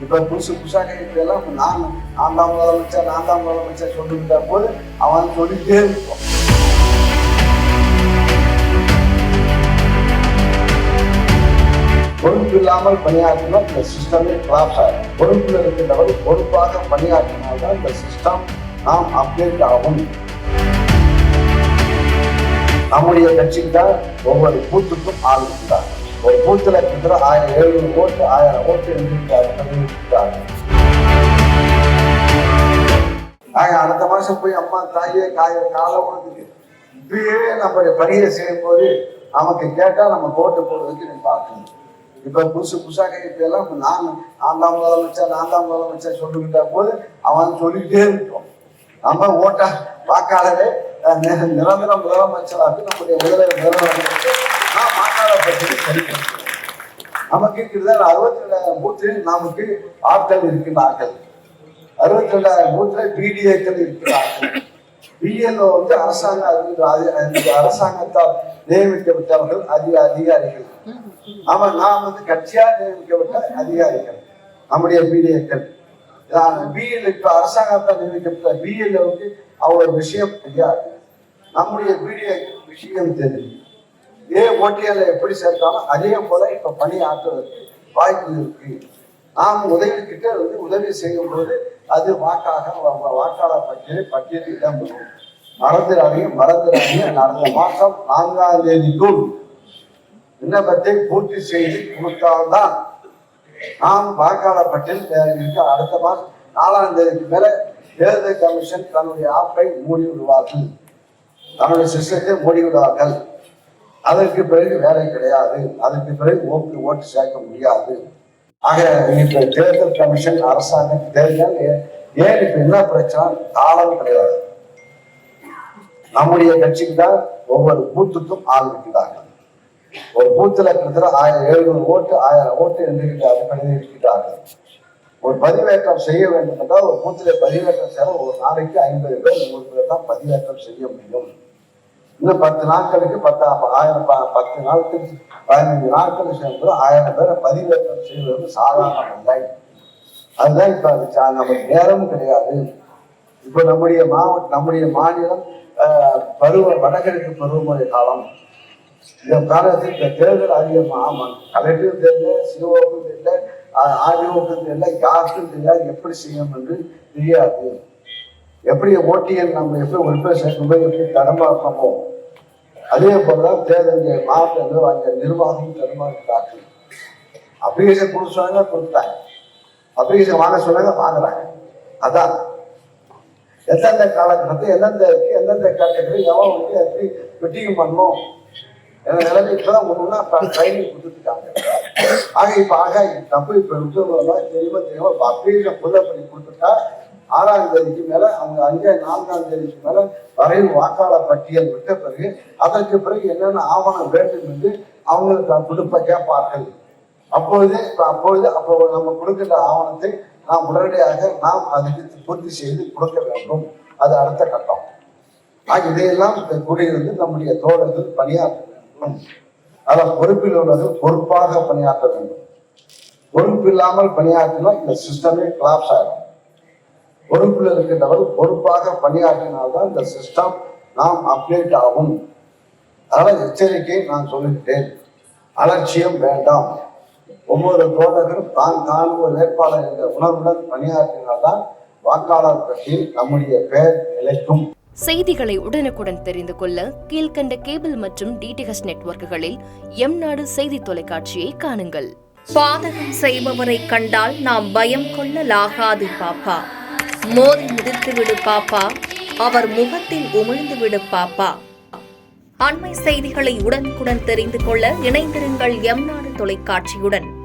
இப்போ புதுசு புதுசாக இப்பெல்லாம் நான் நான் தான் முதலமைச்சர் நான் தான் முதலமைச்சர் சொல்லிக்கிட்ட போது அவன் சொல்லிட்டே இருப்போம் பொறுப்பு இல்லாமல் பணியாற்றினால் இந்த சிஸ்டமே கிளாப்ஸ் ஆகும் பொறுப்பில் இருக்கின்றவர் பொறுப்பாக பணியாற்றினால்தான் இந்த சிஸ்டம் நாம் அப்டேட் ஆகும். நம்முடைய கட்சிக்கு தான் ஒவ்வொரு பூத்துக்கும் ஆள் இருக்கிறார் ஒரு பூத்துல இருக்கிற ஆயிரம் எழுநூறு ஓட்டு ஆயிரம் ஓட்டு எழுதியிருக்காரு நாங்க அடுத்த மாசம் போய் அம்மா தாயே காய காலை உணர்ந்துக்கு இப்படியே நம்ம பணியை செய்யும் போது நமக்கு கேட்டா நம்ம ஓட்டு போடுறதுக்கு நீ பார்க்கணும். இப்ப புதுசு புதுசாக இப்ப எல்லாம் நான் நான் தான் முதலமைச்சர் நான் தான் முதலமைச்சர் சொல்லிக்கிட்ட போது அவன் சொல்லிக்கிட்டே இருக்கோம். நம்ம ஓட்டா வாக்காளரே நிரந்தர முதலமைச்சராக நம்முடைய முதல்வர் முதலமைச்சர் நான் வாக்காளர் பற்றி படிக்கிறேன். நமக்கு கிட்டத்தட்ட அறுபத்தி ரெண்டாயிரம் பூத்தில் நமக்கு ஆட்கள் இருக்கின்றார்கள். அறுபத்தி ரெண்டாயிரம் பூத்துல பிடிஏக்கள் இருக்கிறார்கள் பிஎல்ஓ வந்து அரசாங்க அரசாங்கத்தால் நியமிக்கப்பட்டவர்கள் அதிக அதிகாரிகள். ஆமா நாம் வந்து கட்சியால் நியமிக்கப்பட்ட அதிகாரிகள் நம்முடைய பிடிஏக்கள் பிஎல் இப்ப அரசாங்கத்தால் நியமிக்கப்பட்ட பிஎல்ஓவுக்கு அவ்வளவு விஷயம் தெரியாது. நம்முடைய வீடியோ விஷயம் தெரியும். இதே ஓட்டியால எப்படி சேர்த்தாலும் அதே போல இப்ப பணி ஆற்றுவதற்கு வாய்ப்பு இருக்கு. நாம் உதவி கிட்ட வந்து உதவி செய்யும் போது அது வாக்காக வ- வாக்காளர் பட்டியலில் பட்டியலில் இடம்பெறும். மறந்துடாதீங்க மறந்துடாதீங்க நடந்த மாசம் நான்காம் தேதிக்குள் விண்ணப்பத்தை பூர்த்தி செய்து கொடுத்தால்தான் நாம் வாக்காளர் பட்டியல் இருக்க அடுத்த மாதம் நாலாம் தேதிக்கு மேல தேர்தல் கமிஷன் தன்னுடைய ஆப்பை மூடி விடுவார்கள். தன்னுடைய சிஸ்டத்தை மூடிவிடுவார்கள் அதற்கு பிறகு வேலை கிடையாது. அதற்கு பிறகு ஓட்டு ஓட்டு சேர்க்க முடியாது. ஆக இப்போ தேர்தல் கமிஷன் அரசாங்கம் தேர்தல் ஏன் இப்போ என்ன பிரச்சனை? காலம் கிடையாது. நம்முடைய கட்சிக்கு தான் ஒவ்வொரு பூத்துக்கும் ஆள் இருக்கிறார்கள். ஒரு பூத்துல இருக்கிறதுல ஆயிரம் எழுநூறு ஓட்டு ஆயிரம் ஓட்டு என்று இருக்கிறார்கள் ஒரு பதிவேற்றம் செய்ய வேண்டும் என்றால் ஒரு பூத்திலே பதிவேற்றம் செய்ய ஒரு நாளைக்கு ஐம்பது பேர் நூறு பேர் தான் பதிவேற்றம் செய்ய முடியும். இன்னும் பத்து நாட்களுக்கு பத்து ஆயிரம் பத்து நாட்களுக்கு பதினஞ்சு நாட்கள் சேர்ந்து ஆயிரம் பேரை பதிவேற்றம் செய்வது சாதாரணம் இல்லை. அதுதான் இப்போ அது நமக்கு நேரமும் கிடையாது. இப்போ நம்முடைய மாவட்டம் நம்முடைய மாநிலம் பருவ வடகிழக்கு பருவமழை காலம். இந்த காலத்தில் இந்த தேர்தல் அதிகமாக ஆமாம் கலெக்டரும் தெரியல சிஓக்கும் தெரியல ஆர்டிஓக்கும் தெரியல யாருக்கும் தெரியாது எப்படி செய்யணும் என்று தெரியாது. எப்படி ஓட்டியல் நம்ம எப்படி உறுப்பினர் சேர்க்கும்போது எப்படி தடமாக்கமோ அதே போலதான் தேர்தல் மாவட்ட நிர்வாக நிர்வாகம் தடமாக்கிறார்கள் அப்ளிகேஷன் கொடுக்க சொன்னாங்க கொடுத்தாங்க. அப்ளிகேஷன் வாங்க சொன்னாங்க வாங்குறாங்க. அதான். எந்தெந்த காலகட்டத்தில் எந்தெந்த எந்தெந்த கேட்டகரி எவன் வந்து எப்படி வெட்டிங் பண்ணணும் என நிலைமை இப்பதான் ஒண்ணுன்னா ட்ரைனிங் கொடுத்துருக்காங்க. ஆக இப்ப ஆக தப்பு இப்ப உத்தியோகம் தெரியுமா தெரியுமா அப்ளிகேஷன் புள்ள பண்ணி கொடுத்துட்டா ஆறாம் தேதிக்கு மேல அவங்க அங்கே நான்காம் தேதிக்கு மேல வரைவு வாக்காளர் பட்டியல் விட்ட பிறகு அதற்கு பிறகு என்னென்ன ஆவணம் வேண்டும் என்று அவங்களுக்கு கொடுப்ப கேட்பார்கள். அப்பொழுது இப்போ அப்பொழுது அப்போ நம்ம கொடுக்கின்ற ஆவணத்தை நாம் உடனடியாக நாம் அதுக்கு பூர்த்தி செய்து கொடுக்க வேண்டும். அது அடுத்த கட்டம். ஆக இதையெல்லாம் கூடியிருந்து நம்முடைய தோழர்கள் பணியாற்ற வேண்டும். அதில் பொறுப்பில் உள்ளவர்கள் பொறுப்பாக பணியாற்ற வேண்டும். பொறுப்பு இல்லாமல் பணியாற்றினால் இந்த சிஸ்டமே கிளாப்ஸ் ஆகிடும் பொறுப்பில் இருக்கின்றவர் பொறுப்பாக பணியாற்றினால்தான் இந்த சிஸ்டம் நாம் அப்டேட் ஆகும். அதனால எச்சரிக்கை நான் சொல்லிவிட்டேன் அலட்சியம் வேண்டாம். ஒவ்வொரு தோழர்களும் தான் தான் ஒரு வேட்பாளர் என்ற உணர்வுடன் பணியாற்றினால்தான் வாக்காளர் பட்டியல் நம்முடைய பெயர் நிலைக்கும். செய்திகளை உடனுக்குடன் தெரிந்து கொள்ள கீழ்க்கண்ட கேபிள் மற்றும் டிடிஹெச் நெட்வொர்க்குகளில் எம் நாடு செய்தி தொலைக்காட்சியை காணுங்கள். பாதகம் செய்பவரை கண்டால் நாம் பயம் கொள்ளலாகாது பாப்பா. மோதி மிதித்து விடு பாப்பா. அவர் முகத்தில் உமிழ்ந்து விடு பாப்பா. அண்மை செய்திகளை உடனுக்குடன் தெரிந்து கொள்ள இணைந்திருங்கள் எம் நாடு தொலைக்காட்சியுடன்.